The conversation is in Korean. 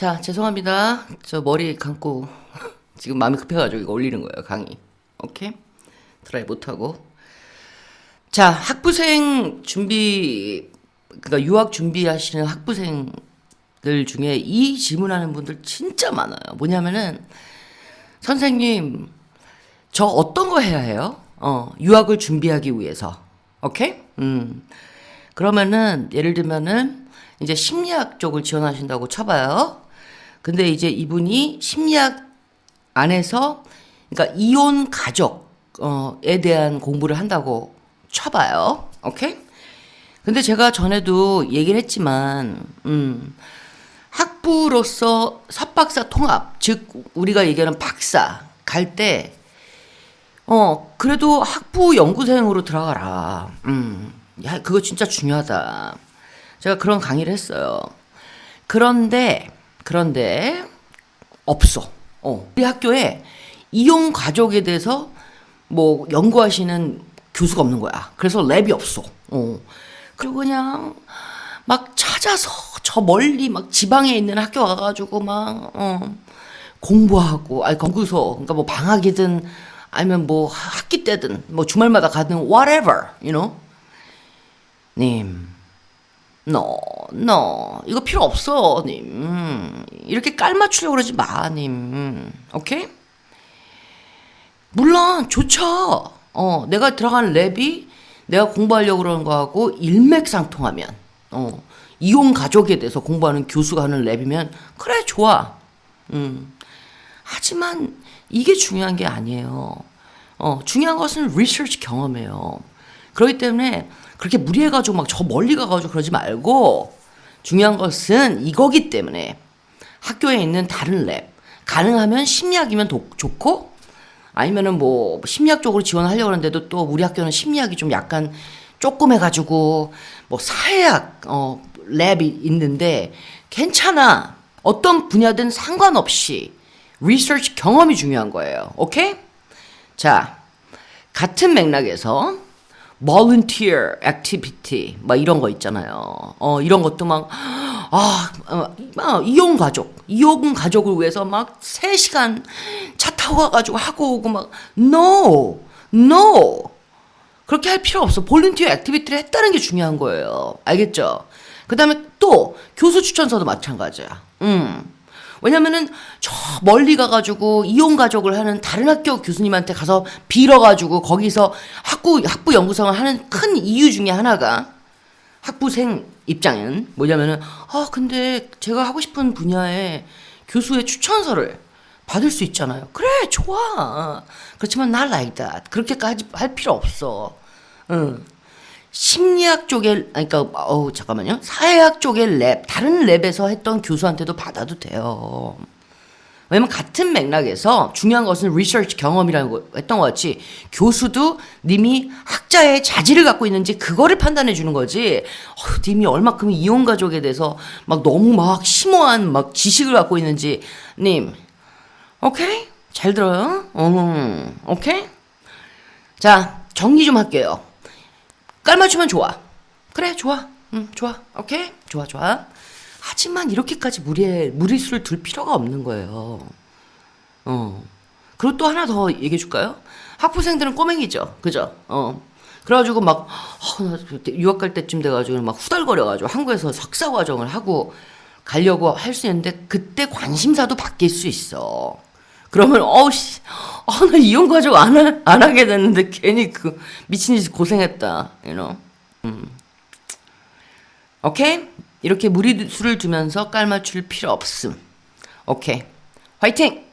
자, 죄송합니다. 저 머리 감고 지금 마음이 급해가지고 이거 올리는 거예요, 강의. 오케이? 드라이 못하고. 자, 학부생 준비, 그러니까 유학 준비하시는 학부생들 중에 이 질문하는 분들 진짜 많아요. 뭐냐면은, 선생님, 저 어떤 거 해야 해요? 어, 유학을 준비하기 위해서. 오케이? 음. 그러면은, 예를 들면은, 이제 심리학 쪽을 지원하신다고 쳐봐요. 근데 이제 이분이 심리학 안에서, 그러니까 이혼 가족에 대한 공부를 한다고 쳐봐요. 오케이? 근데 제가 전에도 얘기를 했지만, 음, 학부로서 석박사 통합, 즉, 우리가 얘기하는 박사 갈 때, 어, 그래도 학부 연구생으로 들어가라. 음, 야, 그거 진짜 중요하다. 제가 그런 강의를 했어요. 그런데, 그런데, 없어. 어, 우리 학교에 이용 가족에 대해서 뭐 연구하시는 교수가 없는 거야. 그래서 랩이 없어. 어. 그리고 그냥 막 찾아서 저 멀리 막 지방에 있는 학교 가가지고 막, 어, 공부하고, 아니, 연구소, 그러니까 뭐 방학이든 아니면 뭐 학기 때든 뭐 주말마다 가든 whatever, you know? 님, no, no. 이거 필요 없어, 님. 음, 이렇게 깔 맞추려고 그러지 마, 님. 음, 오케이? 물론 좋죠. 어, 내가 들어간 랩이 내가 공부하려고 그러는 거하고 일맥상통하면, 어, 이혼 가족에 대해서 공부하는 교수가 하는 랩이면 그래 좋아. 음. 하지만 이게 중요한 게 아니에요. 어, 중요한 것은 리서치 경험이에요. 그렇기 때문에 그렇게 무리해가지고 막 저 멀리 가가지고 그러지 말고 중요한 것은 이거기 때문에 학교에 있는 다른 랩 가능하면 심리학이면 도, 좋고 아니면은 뭐 심리학 쪽으로 지원하려고 하는데도 또 우리 학교는 심리학이 좀 약간 조금 해가지고 뭐 사회학 어 랩이 있는데 괜찮아. 어떤 분야든 상관없이 리서치 경험이 중요한 거예요. 오케이? 자 같은 맥락에서 volunteer activity 막 이런 거 있잖아요. 어 이런 것도 막 아, 어, 아, 이혼 가족, 이혼 가족을 위해서 막 3시간 차 타고 가가지고 하고 오고 막 no, no 그렇게 할 필요 없어. 볼런티어 액티비티를 했다는 게 중요한 거예요. 알겠죠? 그 다음에 또 교수 추천서도 마찬가지야. 음. 왜냐면은 저 멀리 가가지고 이혼 가족을 하는 다른 학교 교수님한테 가서 빌어가지고 거기서 학부 학부 연구생을 하는 큰 이유 중에 하나가 학부생 입장은 뭐냐면은 아 근데 제가 하고 싶은 분야에 교수의 추천서를 받을 수 있잖아요. 그래 좋아. 그렇지만 나 like that. 그렇게까지 할 필요 없어. 응. 심리학 쪽에 그러니까 어우 잠깐만요 사회학 쪽의 랩 다른 랩에서 했던 교수한테도 받아도 돼요. 왜냐면 같은 맥락에서 중요한 것은 리서치 경험이라고 했던 것 같이 교수도 님이 학자의 자질을 갖고 있는지 그거를 판단해 주는 거지. 어, 님이 얼마큼 이혼 가족에 대해서 막 너무 막 심오한 막 지식을 갖고 있는지 님 오케이 잘 들어요. 음 오케이 자 정리 좀 할게요. 깔맞추면 좋아. 그래, 좋아. 응, 좋아. 오케이? 좋아, 좋아. 하지만 이렇게까지 무리에, 무리수를 둘 필요가 없는 거예요. 어. 그리고 또 하나 더 얘기해 줄까요? 학부생들은 꼬맹이죠. 그죠? 어. 그래가지고 막, 어, 나 유학 갈 때쯤 돼가지고 막 후달거려가지고 한국에서 석사 과정을 하고 가려고 할 수 있는데 그때 관심사도 바뀔 수 있어. 그러면 어우씨, 어, 나 이혼 가족 안, 하, 안 하게 됐는데 괜히 그 미친 짓 고생했다, you know. 음. 오케이? 이렇게 무리수를 두면서 깔맞출 필요 없음. 오케이. 화이팅!